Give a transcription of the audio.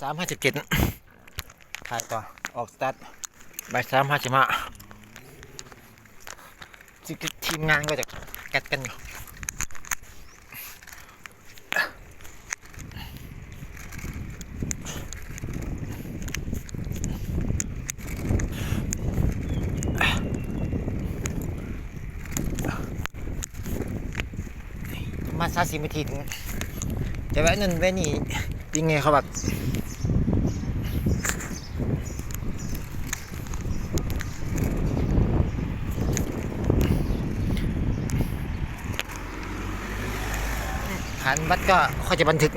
สามห้าสิบเจ็ดถ่ายต่อออกสตาร์ทบ่ายสามห้าสิบห้าทีมงานก็จะกัดกันอยู่มาซาสิบนาทีถึงแต่ว่านั่นแว่นี่ ยังไงเขาแบบฐานวัดก็เขาจะบันทึก